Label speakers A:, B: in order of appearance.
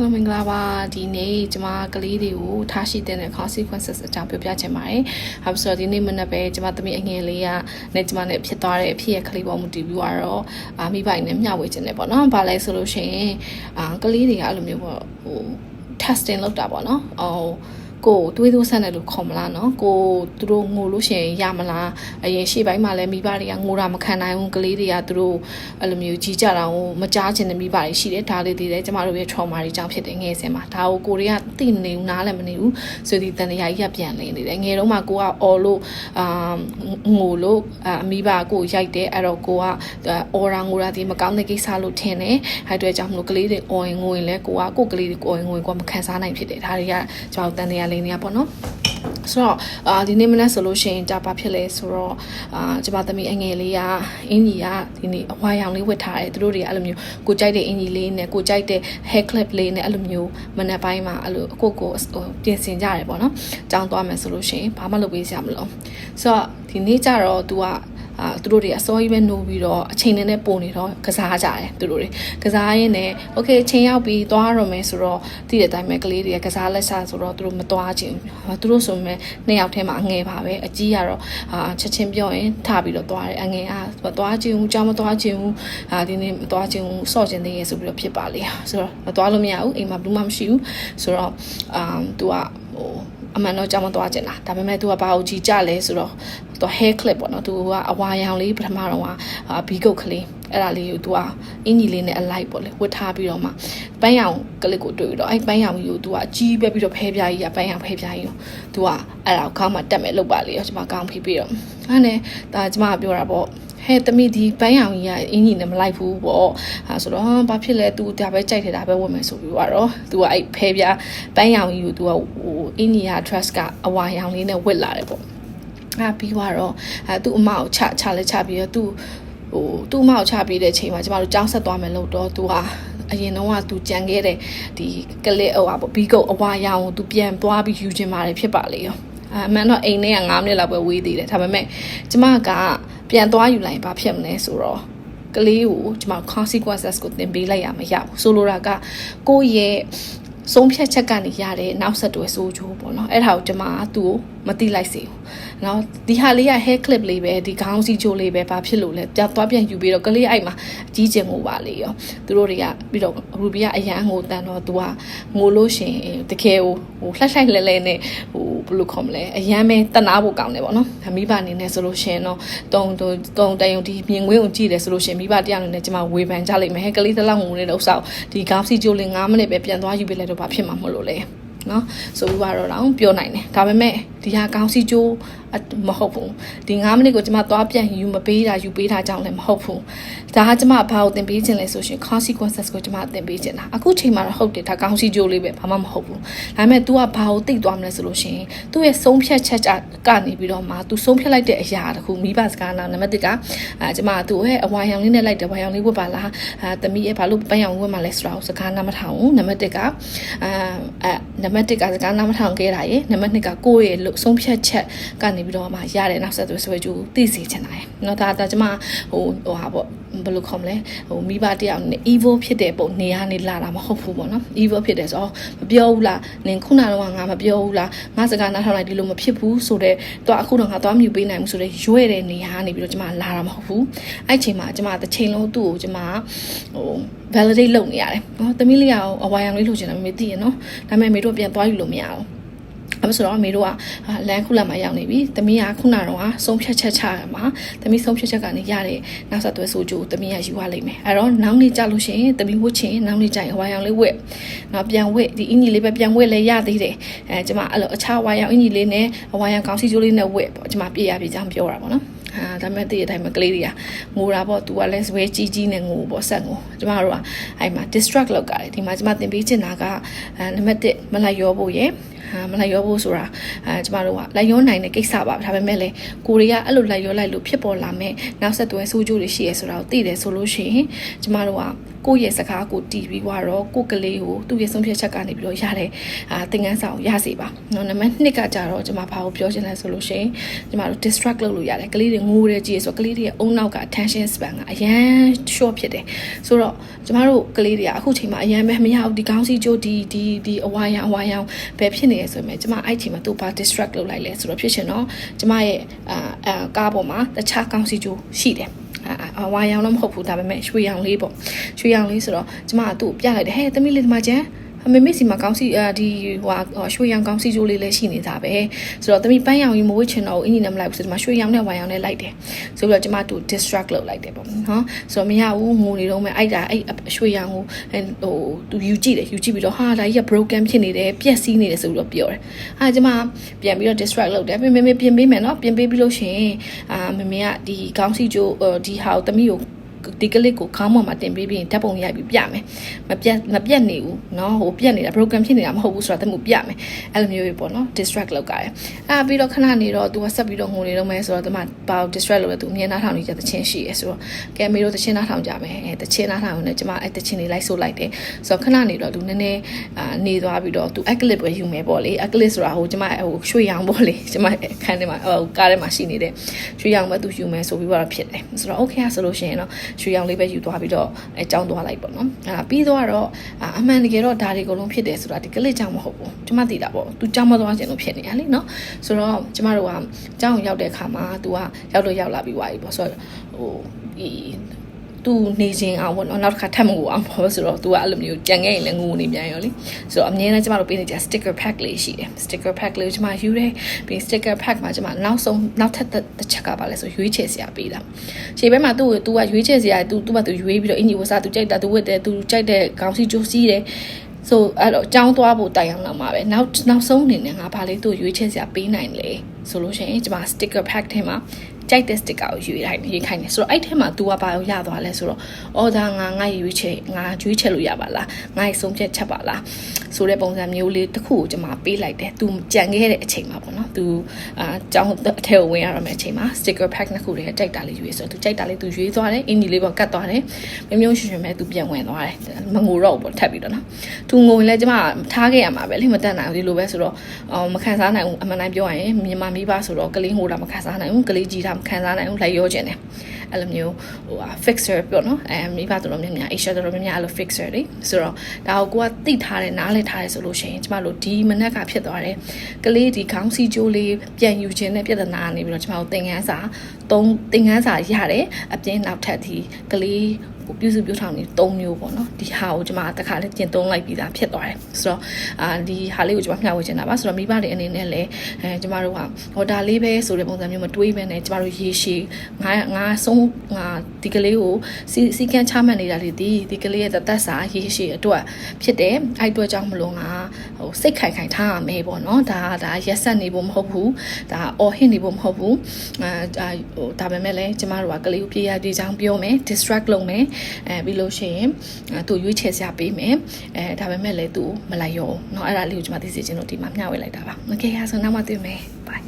A: Hello မင်္ဂလာပါဒီနေ့ကျမကလေးတွေကိုထားရှိတဲ့ consequences အကြောင်းပြောပြချင်ပါတယ်။ဟုတ်ဆိုတော့ဒီနေ့မနက်ပဲကျမသမီးအငယ်လေးကနဲ့ကျမနဲ့ဖြစ်သွားတဲ့အဖြစ်ရဲ့ကလေးပေါ်မူတည်ပြီးတော့အာမိဘိုင်နဲ့မျှဝေခြင်းနဲ့ပေါ့နော်။ဘာလဲဆိုလို့ရှိရင်အာကလေးတွေကအဲ့လိုမျိုးပေါ့ဟို testing လုပ်တာပေါ့နော်။ဟို ကိုတွေးသိုးဆန်းတယ်လို့ခေါ်မလားနော်ကိုသူတို့ငိုလို့ရှိရင်ရမလားအရင်ရှေ့ပိုင်းမှာလည်းမိဘတွေကငိုတာမခံနိုင်ဘူးကလေးတွေကသူတို့အဲ့လိုမျိုးကြီးကြတာကိုမကြားချင်တဲ့မိဘတွေရှိတယ်ဒါလေးတွေလည်းကျမတို့ရဲ့ trauma တွေကြောင့်ဖြစ်တယ်ငယ်စဉ်မှာဒါကိုကိုတွေကသိနေဘူးနားလည်းမနေဘူးဆိုဒီတန်တရားကြီးကပြန်လင်းနေတယ်ငယ်တော့မှကိုကအော်လို့အာငိုလို့အမိဘကိုရိုက်တယ်အဲ့တော့ကိုကအော်ရာငိုတာဒီမကောင်းတဲ့ကိစ္စလို့ထင်တယ်အဲ့အတွက်ကြောင့်မလို့ကလေးတွေအော်ရင်ငိုရင်လည်းကိုကကိုကလေးတွေကိုအော်ရင်ငိုရင်ကိုကမခံစားနိုင်ဖြစ်တယ်ဒါတွေကကျွန်တော်တန်တရားလေးနေရပေါ့နော်ဆိုတော့အာဒီနေ့မနက်ဆိုလို့ရှိရင်ဒါဘာဖြစ်လဲဆိုတော့အာကျမသမီးအငယ်လေးကအင်ကြီးကဒီနေ့အဝါရောင်လေးဝတ်ထားတယ်သူတို့တွေအဲ့လိုမျိုးကိုကြိုက်တဲ့အင်ကြီးလေးနဲ့ကိုကြိုက်တဲ့ hair clip လေးနဲ့အဲ့လိုမျိုးမနက်ပိုင်းမှာအဲ့လိုအကိုကိုပြင်ဆင်ကြရတယ်ပေါ့နော်။ကြောင်းသွားမယ်ဆိုလို့ရှိရင်ဘာမှလုပ်ပေးစရာမလို။ဆိုတော့ဒီနေ့ကျတော့ तू က အာသူတို့တွေအစောကြီးပဲနှိုးပြီးတော့အချိန်နဲ့နဲ့ပုံနေတော့ကစားကြတယ်သူတို့တွေကစားရင်းနဲ့ okay ချိန်ရောက်ပြီးသွားရမယ်ဆိုတော့တည်တဲ့အတိုင်းပဲကလေးတွေကစားလက်စားဆိုတော့သူတို့မသွားချင်ဘူးသူတို့ဆိုမဲ့နှစ်ယောက်ထဲမှာအငယ်ပါပဲအကြီးကတော့အာချက်ချင်းပြောရင်ထပြီးတော့သွားတယ်အငယ်အားမသွားချင်ဘူးကြောင်မသွားချင်ဘူးအာဒီနေ့မသွားချင်ဘူးစော့ချင်သေးရဲ့ဆိုပြီးတော့ဖြစ်ပါလေဆိုတော့မသွားလို့မရဘူးအိမ်မှာဘူးမှမရှိဘူးဆိုတော့အာ तू อ่ะဟိုအမှန်တော့ကြောင်မသွားချင်တာဒါပေမဲ့ तू ကဘာကိုကြည်ကြလဲဆိုတော့ သူ hair clip ပေါ့နော် तू ကအဝါရောင်လေးပထမတော့ကဘီကုတ်ကလေးအဲ့ဒါလေးကို तू ကအင်ကြီးလေးနဲ့အလိုက်ပေါ့လေဝတ်ထားပြီးတော့မှပန်းရောင်ကလစ်ကိုတွေ့ပြီးတော့အဲ့ပန်းရောင်ကြီးကို तू ကအကြီးပဲပြီးတော့ဖဲပြားကြီးကပန်းရောင်ဖဲပြားကြီးကို तू ကအဲ့ဒါကိုခေါင်းမှာတက်မဲ့လုပ်ပါလေရောကျွန်မကောင်းဖိပြီးတော့အဲ့နဲ့ဒါကျွန်မပြောတာပေါ့ဟဲ့တမိဒီပန်းရောင်ကြီးကအင်းကြီးနဲ့မလိုက်ဘူးပေါ့အဲဆိုတော့ဘာဖြစ်လဲ तू ဒါပဲကြိုက်တယ်ဒါပဲဝတ်မယ်ဆိုပြီးတော့ तू ကအဲ့ဖဲပြားပန်းရောင်ကြီးကို तू ကဟိုအင်းကြီးက dress ကအဝါရောင်လေးနဲ့ဝတ်လာတယ်ပေါ့ အဲပြီးတော့အဲသူ့အမကိုချချလဲချပြီးတော့သူ့ဟိုသူ့အမကိုချပြီးတဲ့အချိန်မှာကျမတို့ကြောင်းဆက်သွားမယ်လို့တော့သူကအရင်တော့ကသူကြံခဲ့တဲ့ဒီကလစ်ဟိုဟာပေါ့ဘီကုတ်အဝါရောင်ကိုသူပြန်သွားပြီးယူခြင်းပါတယ်ဖြစ်ပါလေရောအမှန်တော့အိမ်ထဲက9မိနစ်လောက်ပဲဝေးသေးတယ်ဒါပေမဲ့ကျမကပြန်သွားယူလိုက်ဘာဖြစ်မလဲဆိုတော့ကလေးကိုကျမ consequences ကိုသင်ပေးလိုက်ရမရဘူးဆိုလိုတာကကိုယ့်ရဲ့ ဆုံးဖြတ်ချက်ကနေရတဲ့နောက်ဆက်တွဲဆိုးကျိုးပေါ့နော်အဲ့ဒါကိုကျွန်မကသူ့ကိုမတိလိုက်စေဘူးနော်ဒီဟာလေးက hair clip လေးပဲဒီခေါင်းစီချိုးလေးပဲဘာဖြစ်လို့လဲပြသွားပြန်ယူပြီးတော့ကလေးအဲ့မှာကြီးကျင်မှုပါလေရောသူတို့တွေကပြီးတော့ Ruby ကအရန်ငိုတန်တော့သူကငိုလို့ရှင်တကယ်ဟိုဟိုလှက်လှက်လဲလဲနဲ့ဟိုဘယ်လိုခေါ်မလဲအရန်ပဲတနာဖို့ကောင်းတယ်ပေါ့နော်မိဘအနေနဲ့ဆိုလို့ရှင်တော့တုံတုံတုံတယုံဒီမြင်ကွင်းကိုကြည့်တယ်ဆိုလို့ရှင်မိဘတယောက်အနေနဲ့ကျွန်မဝေဖန်ကြလိမ့်မယ်ဟဲ့ကလေးတစ်လောက်ငိုနေတဲ့ဥစ္စာကိုဒီခေါင်းစီချိုးလေး9မိနစ်ပဲပြန်သွားယူပြီးလဲတော့တော့ဘာဖြစ်မှာမလို့လဲနော်ဆိုပြီးတော့တော့ပြောနိုင်တယ်ဒါပေမဲ့ဒီဟာကောင်းစီကျိုး မဟုတ်ဘူးဒီ9မိနစ်ကိုကျွန်မသွားပြန်ယူမပေးတာယူပေးတာကြောင့်လည်းမဟုတ်ဘူးဒါကကျွန်မဘာကိုသင်ပေးခြင်းလဲဆိုရှင် consequences ကိုကျွန်မသင်ပေးခြင်းတာအခုချိန်မှာတော့ဟုတ်တယ်ဒါကောင်းစီကျိုးလေးပဲဘာမှမဟုတ်ဘူးဒါပေမဲ့ तू ကဘာကိုသိသွားမလဲဆိုလို့ရှင်သူ့ရဲ့ဆုံးဖြတ်ချက်ကနေပြီးတော့မှ तू ဆုံးဖြတ်လိုက်တဲ့အရာတခုမိဘစကားနာနံပါတ်1ကအဲကျွန်မသူ့ရဲ့အဝါရောင်လေးနဲ့လိုက်တယ်ဝါရောင်လေးဝတ်ပါလားအဲတမီးရဲ့ဘာလို့ပန်းရောင်ဝတ်မှလဲဆိုတော့စကားနားမထောင်ဘူးနံပါတ်1ကအဲအဲနံပါတ်1ကစကားနားမထောင်ခဲ့တာရေနံပါတ်2ကကိုယ့်ရဲ့ဆုံးဖြတ်ချက်ကနပြီးတော့မှရတဲ့နောက်ဆက်သွဲဆွဲကြိုးသိစေချင်တာရယ်เนาะဒါဒါကျမဟိုဟိုဟာပေါ့ဘယ်လိုခေါ်မလဲဟိုမိဘတယောက်နဲ့ evil ဖြစ်တဲ့ပုံနေရာနေလာတာမဟုတ်ဘူးပေါ့နော် evil ဖြစ်တယ်ဆိုတော့မပြောဘူးလားနင်ခုနကတော့ငါမပြောဘူးလားငါစကားနားထောင်လိုက်ဒီလိုမဖြစ်ဘူးဆိုတော့တော့အခုတော့ငါသွားမြူပေးနိုင်မှုဆိုတော့ရွဲ့တဲ့နေရာနေပြီးတော့ကျမလာတာမဟုတ်ဘူးအဲ့ချိန်မှာကျမတစ်ချိန်လုံးသူ့ကိုကျမဟို validate လုပ်နေရတယ်เนาะသမီးလေးကအဝါရောင်လေးလုပ်ချင်တယ်မမေသိရနော်ဒါပေမဲ့မေတို့ပြန်သွားယူလို့မရဘူး အဲ့ဆိုတော့အမေတို့ကလမ်းခုလမ်းမှာရောက်နေပြီ။သမီးကခုနတော့ဆုံးဖြတ်ချက်ချရမှာ။သမီးဆုံးဖြတ်ချက်ကနေရတဲ့နောက်ဆက်တွဲဆိုကြိုးသမီးကယူရလိမ့်မယ်။အဲ့တော့နောက်နေ့ကြလို့ရှိရင်သမီးဝတ်ချင်နောက်နေ့ကြရင်ဝါရောင်လေးဝတ်။နောက်ပြန်ဝတ်ဒီအင်ကြီးလေးပဲပြန်ဝတ်လဲရသေးတယ်။အဲကျမအဲ့လိုအခြားဝါရောင်အင်ကြီးလေးနဲ့ဝါရောင်ကောင်းစီကျိုးလေးနဲ့ဝတ်ပေါ့။ကျမပြေးရပြေးကြောင်းပြောတာပေါ့နော်။ဟာဒါမဲ့တည့်ရတိုင်းမှာကလေးတွေကငိုတာပေါ့သူကလည်းဇွဲကြီးကြီးနဲ့ငိုပေါ့ဆက်ငိုကျမတို့ကအဲ့မှာ distract လောက်ကြတယ်ဒီမှာကျမသင်ပေးချင်တာကအဲနံပါတ်1မလိုက်ရောဖို့ရယ်ဟာ မလိုက်ရောဖို့ဆိုတာအဲကျမတို့ကလိုက်ရောနိုင်တဲ့ကိစ္စပါဒါပေမဲ့လည်းကိုရီးယားအဲ့လိုလိုက်ရောလိုက်လို့ဖြစ်ပေါ်လာမဲ့နောက်ဆက်တွဲဆိုးကျိုးတွေရှိရဲဆိုတာကိုသိတယ်ဆိုလို့ရှိရင်ကျမတို့ကကိုယ့်ရဲ့စကားကိုတီးပြီးသွားတော့ကိုယ့်ကလေးကိုသူ့ရဲ့ဆုံးဖြတ်ချက်ကနေပြီးတော့ရတယ်အာသင်ခန်းစာကိုရစေပါနော်နံပါတ်2ကကြတော့ကျွန်မဘာကိုပြောချင်လဲဆိုလို့ရှိရင်ကျွန်မတို့ distract လုပ်လို့ရတယ်ကလေးတွေငိုတယ်ကြည့်ရဆိုကလေးတွေရဲ့အုံနောက်က attention span ကအရန် short ဖြစ်တယ်ဆိုတော့ကျွန်မတို့ကလေးတွေကအခုချိန်မှာအရန်ပဲမရဘူးဒီကောင်းစီကျိုးဒီဒီဒီအဝါရောင်အဝါရောင်ပဲဖြစ်နေရဆိုရင်ကျွန်မအဲ့ချိန်မှာသူ့ဘာ distract လုပ်လိုက်လဲဆိုတော့ဖြစ်ရှင်တော့ကျွန်မရဲ့အာအာကားပေါ်မှာတခြားကောင်းစီကျိုးရှိတယ်အဝါရောင်တော့မဟုတ်ဘူးဒါပေမဲ့ရွှေရောင်လေးပေါ့ရွှေရောင်လေးဆိုတော့ကျမကသူ့ကိုပြလိုက်တယ်ဟဲ့သမီးလေးဒီမှာကျန် အမေမေစီမှာကောင်းစီအာဒီဟိုရွှေရောင်ကောင်းစီကျိုးလေးလည်းရှိနေတာပဲဆိုတော့သမီးပန်းရောင်ကြီးမဝစ်ချင်တော့ဘူးအင်းကြီးနဲ့မလိုက်ဘူးဆိုတော့ဒီမှာရွှေရောင်နဲ့ဝါရောင်နဲ့လိုက်တယ်ဆိုပြီးတော့ကျမသူ distract လုပ်လိုက်တယ်ပေါ့နော်ဆိုတော့မရဘူးငိုနေတော့မှအဲ့ဒါအဲ့ရွှေရောင်ကိုဟိုသူယူကြည့်တယ်ယူကြည့်ပြီးတော့ဟာဒါကြီးက broken ဖြစ်နေတယ်ပျက်စီးနေတယ်ဆိုပြီးတော့ပြောတယ်အာကျမပြန်ပြီးတော့ distract လုပ်တယ်မေမေပြင်ပေးမယ်နော်ပြင်ပေးပြီးလို့ရှိရင်အာမေမေကဒီကောင်းစီကျိုးဒီဟာကိုသမီးကို ဒီကလစ်ကိုခေါင်းပေါ်မှာတင်ပေးပြီးရင်ဓာတ်ပုံရိုက်ပြီးပြမယ်မပြတ်မပြတ်နေဘူးเนาะဟိုပြတ်နေတာ program ဖြစ်နေတာမဟုတ်ဘူးဆိုတော့တမှုပြမယ်အဲ့လိုမျိုးပဲပေါ့เนาะ distract လောက်ကြတယ်အဲ့ပြီးတော့ခဏနေတော့ तू ကဆက်ပြီးတော့ငိုနေတော့မယ်ဆိုတော့တမဘာ distract လုပ်လဲ तू အမြင်နှားထောင်နေကြတဲ့ချင်းရှိရဆိုတော့ကဲမေတို့တချင်းနှားထောင်ကြမယ်အဲတချင်းနှားထောင်နေကျမအဲ့တချင်းလေးလိုက်ဆိုလိုက်တယ်ဆိုတော့ခဏနေတော့ तू နည်းနည်းအာနေသွားပြီးတော့ तू eclipse ပဲယူမယ်ပေါ့လေ eclipse ဆိုတာဟိုကျမဟိုရွှေရောင်ပေါ့လေကျမခန်းထဲမှာဟိုကားထဲမှာရှိနေတဲ့ရွှေရောင်ပဲ तू ယူမယ်ဆိုပြီးတော့ဖြစ်တယ်ဆိုတော့ okay ဆိုလို့ရှိရင်တော့ ရွှေရောင်လေးပဲယူသွားပြီးတော့အဲကြောင်းသွားလိုက်ပေါ့နော်အဲ့ဒါပြီးတော့တော့အမှန်တကယ်တော့ဒါတွေအကုန်လုံးဖြစ်တယ်ဆိုတာဒီကလစ်ကြောင့်မဟုတ်ဘူးကျမသိတာပေါ့ तू ကြောင်းမသွားခြင်းလို့ဖြစ်နေတာလေနော်ဆိုတော့ကျမတို့ကကြောင်းရောက်တဲ့အခါမှာ तू ကရောက်တော့ရောက်လာပြီးသွားပြီပေါ့ဆိုတော့ဟိုဒီ သူနေခြင်းအောင်ပေါ့နော်နောက်တစ်ခါထပ်မငိုအောင်ပေါ့ဆိုတော့ तू ကအဲ့လိုမျိုးကြံခဲ့ရင်လည်းငိုနေပြန်ရောလေဆိုတော့အမြဲတမ်းကျမတို့ပေးနေကြ sticker pack လေးရှိတယ် sticker pack လေးကိုကျမယူတယ်ပြီး sticker pack မှာကျမနောက်ဆုံးနောက်ထပ်တစ်ချက်ကပါလဲဆိုရွေးချယ်စရာပေးတာခြေဘက်မှာသူ့ကို तू ကရွေးချယ်စရာ तू သူ့ဘာ तू ရွေးပြီးတော့အင်ဂျီဝစား तू ကြိုက်တာ तू ဝတ်တယ် तू ကြိုက်တဲ့ခေါင်းစီကျိုးစီးတယ်ဆိုအဲ့တော့ကြောင်းသွားဖို့တိုင်အောင်လောက်မှာပဲနောက်နောက်ဆုံးအနေနဲ့ငါဘာလေးသူ့ရွေးချယ်စရာပေးနိုင်လဲဆိုလို့ရှိရင်ကျမ sticker pack ထဲမှာ ကြိုက်တဲ့ sticker ကိုရွေးလိုက်ရေးခိုင်းတယ်ဆိုတော့အဲ့ထဲမှာ तू ကဘာကိုရသွားလဲဆိုတော့အော်ဒါငါငါရွေးချယ်ငါရွေးချယ်လို့ရပါလားငါ့ဆုံးဖြတ်ချက်ပါလားဆိုတဲ့ပုံစံမျိုးလေးတစ်ခုကိုကျွန်မပေးလိုက်တယ်။ तू ကြံခဲ့တဲ့အချိန်မှာပေါ့နော်။ तू အာကျောင်းအထဲကိုဝင်ရတော့မယ့်အချိန်မှာ sticker pack နှစ်ခုတည်းကြိုက်တာလေးရွေးဆိုတော့ तू ကြိုက်တာလေး तू ရွေးသွားတယ်။အင်ဂျီလေးပေါ့ကတ်သွားတယ်။မမျိုးရွှင်ရွှင်ပဲ तू ပြန်ဝင်သွားတယ်။မငိုတော့ဘူးပေါ့ထပ်ပြီးတော့နော်။ तू ငိုရင်လည်းကျွန်မထားခဲ့ရမှာပဲလေမတက်နိုင်ဘူးဒီလိုပဲဆိုတော့အော်မခံစားနိုင်ဘူးအမှန်တိုင်းပြောရရင်မြန်မာမိဘဆိုတော့ကလေးငိုတာမခံစားနိုင်ဘူးကလေးကြီးတာ မခံစားနိုင်ဘူးလိုက်ရောခြင်းတယ်။အဲ့လိုမျိုးဟို fixer ပြောနော်အဲမိဘတော်တော်များများ Asia တော်တော်များများအဲ့လို fixer တွေဆိုတော့ဒါကိုကိုကသိထားတယ်နားလည်ထားတယ်ဆိုလို့ရှိရင်ကျမတို့ဒီမနက်ကဖြစ်သွားတယ်ကလေးဒီခေါင်းစီကျိုးလေးပြန်ယူခြင်းနဲ့ပြဿနာနေပြီးတော့ကျမတို့သင်ငန်းစာသုံးသင်ငန်းစာရတယ်အပြင်နောက်ထပ်ဒီကလေး ကိုပြုစုပြုထောင်နေ၃မျိုးပေါ့နော်ဒီဟာကိုကျွန်မတခါလေးကျင့်သုံးလိုက်ပြီးသားဖြစ်သွားတယ်ဆိုတော့အာဒီဟာလေးကိုကျွန်မမျှဝေချင်တာပါဆိုတော့မိဘတွေအနေနဲ့လည်းအဲကျွန်မတို့ကဟောဒါလေးပဲဆိုတဲ့ပုံစံမျိုးမတွေးဘဲနဲ့ကျွန်မတို့ရေရှည်ငါငါဆုံးငါဒီကလေးကိုစီစီကန်းချမှတ်နေတာလေဒီဒီကလေးရဲ့သက်စာရေရှည်အတွက်ဖြစ်တယ်အဲ့အတွက်ကြောင့်မလို့ငါဟိုစိတ်ခိုင်ခိုင်ထားရမယ်ပေါ့နော်ဒါဒါရက်ဆက်နေဖို့မဟုတ်ဘူးဒါအော်ဟစ်နေဖို့မဟုတ်ဘူးအာဟိုဒါပေမဲ့လည်းကျမတို့ကကလေးကိုပြေးရပြေးချောင်းပြောမယ် distract လုပ်မယ်အဲပြီးလို့ရှိရင်သူရွေးချယ်စရာပေးမယ်အဲဒါပေမဲ့လည်းသူမလိုက်ရောเนาะအဲ့ဒါလေးကိုကျွန်မသိစေချင်လို့ဒီမှာမျှဝေလိုက်တာပါโอเคရဆိုနောက်မှတွေ့မယ် bye